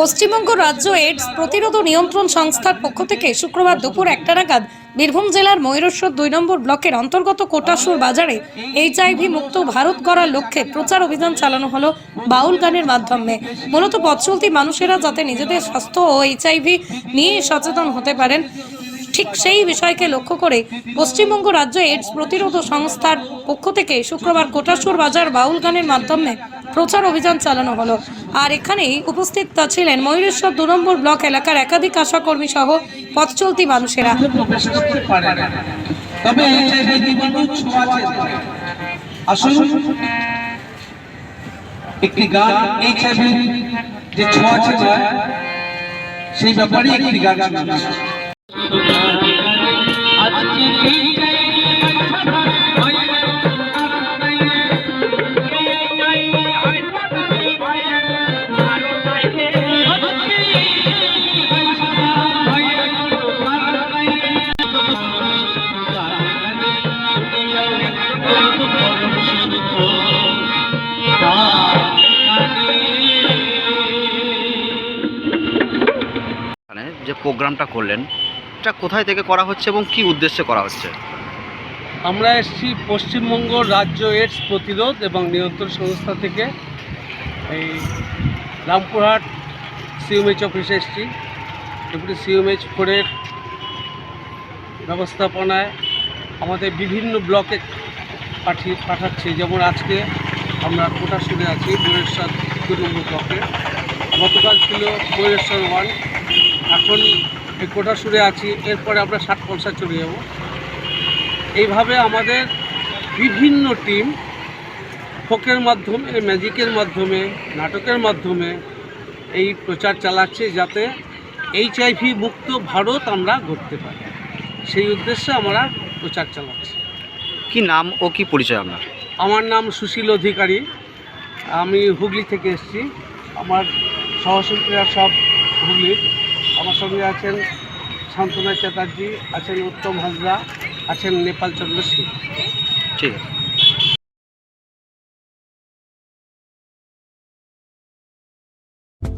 Paschimbanga রাজ্য AIDS প্রতিরোধ নিয়ন্ত্রণ সংস্থার পক্ষ থেকে শুক্রবার দুপুর একটা নাগাদ বীরভূম জেলার ময়ূরেশ্বর দুই নম্বর ব্লকের অন্তর্গত কোটাসুর বাজারে এইচআইভি মুক্ত ভারত করার লক্ষ্যে প্রচার অভিযান চালানো হলো বাউল গানের মাধ্যমে। মূলত পথ চলতি মানুষেরা যাতে নিজেদের স্বাস্থ্য ও এইচআইভি নিয়ে সচেতন হতে পারেন, ঠিক সেই বিষয়কে লক্ষ্য করে পশ্চিমবঙ্গ রাজ্য এইডস প্রতিরোধ সংস্থার পক্ষ থেকে শুক্রবার কোটাসুর বাজার বাউল গানের মাধ্যমে প্রচার অভিযান চালানো হলো। আর এখানেই উপস্থিত ছিলেন ময়ূরেশ্বর দু নম্বর ব্লক এলাকার একাধিক আশাকর্মী সহ পথ চলতি মানুষেরা। তবে একটি গান এইচআইভি যে নয় সেই ব্যাপারে একটি গান যে প্রোগ্রামটা করলেন, এটা কোথায় থেকে করা হচ্ছে এবং কি উদ্দেশ্যে করা হচ্ছে? আমরা এসেছি পশ্চিমবঙ্গ রাজ্য এইডস প্রতিরোধ এবং নিয়ন্ত্রণ সংস্থা থেকে। এই রামপুরহাট সিএমএইচ অফিসে এসেছি। এবারে সিএমএইচ ফোরের ব্যবস্থাপনায় আমাদের বিভিন্ন ব্লকে পাঠিয়ে পাঠাচ্ছে। যেমন আজকে আমরা কোটাশুরে আছি ময়ূরেশ্বর দু নম্বর ব্লকে। গতকাল ছিল ময়ূরেশ্বর ওয়ান। এখন এই কোটাশুরে আছি, এরপরে আমরা ষাট পয়সা চলে যাব। এইভাবে আমাদের বিভিন্ন টিম ফোকের মাধ্যমে, ম্যাজিকের মাধ্যমে, নাটকের মাধ্যমে এই প্রচার চালাচ্ছে যাতে এইচআইভি মুক্ত ভারত আমরা গড়তে পারি। সেই উদ্দেশ্যে আমরা প্রচার চালাচ্ছি। কি নাম ও কি পরিচয় আপনার? আমার নাম সুশীল অধিকারী। আমি হুগলি থেকে এসেছি। আমার সহশিল্পীরা সব হুগলির। আমার সঙ্গে আছেন শান্তনা চ্যাটার্জি আছেন উত্তম হাজরা আছেন নেপাল চন্দ্র সিং ঠিক আছে।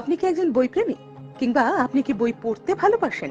আপনি কি একজন বই প্রেমী কিংবা আপনি কি বই পড়তে ভালোবাসেন?